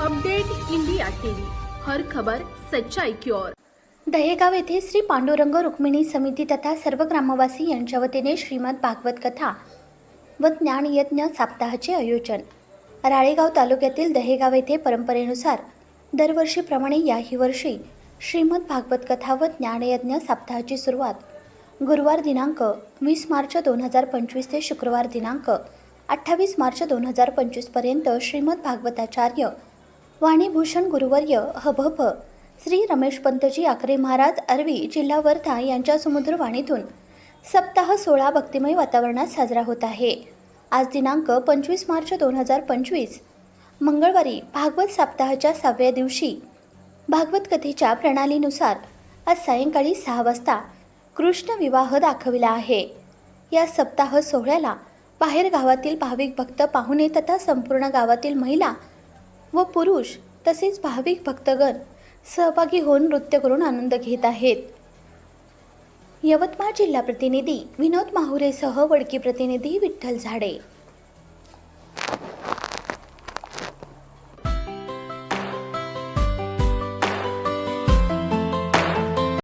Update India TV. हर खबर सच्चाई की ओर. दहेगाव येथे श्री पांडुरंग रुक्मिणी समिती तथा सर्व ग्रामवासी यांच्या वतीने श्रीमद भागवत कथा व ज्ञानयज्ञ साप्ताहाचे आयोजन. राळेगाव तालुक्यातील दहेगाव येथे परंपरेनुसार दरवर्षीप्रमाणे याही वर्षी श्रीमद भागवत कथा व ज्ञानयज्ञ साप्ताहाची सुरुवात गुरुवार दिनांक वीस मार्च दोन हजार पंचवीस ते शुक्रवार दिनांक अठ्ठावीस मार्च दोन हजार पंचवीसपर्यंत श्रीमद भागवताचार्य वाणीभूषण गुरुवर्य हभभ श्री रमेश पंतजी आकरे महाराज अरवी जिल्हा वर्धा यांच्या समुद्रवाणीतून सप्ताह सोळा भक्तिमय वातावरणात साजरा होत आहे. आज दिनांक पंचवीस मार्च दोन हजार पंचवीस. मंगळवारी भागवत सप्ताहाच्या सहाव्या दिवशी भागवत कथेच्या प्रणालीनुसार आज सायंकाळी सहा वाजता कृष्ण विवाह दाखविला आहे. या सप्ताह सोहळ्याला बाहेर गावातील भाविक भक्त पाहुणे तथा संपूर्ण गावातील महिला व पुरुष तसेच भाविक भक्तगण सहभागी होऊन नृत्य करून आनंद घेत आहेत. यवतमाळ जिल्हा प्रतिनिधी विनोद माहुरेसह वडकी प्रतिनिधी विठ्ठल झाडे.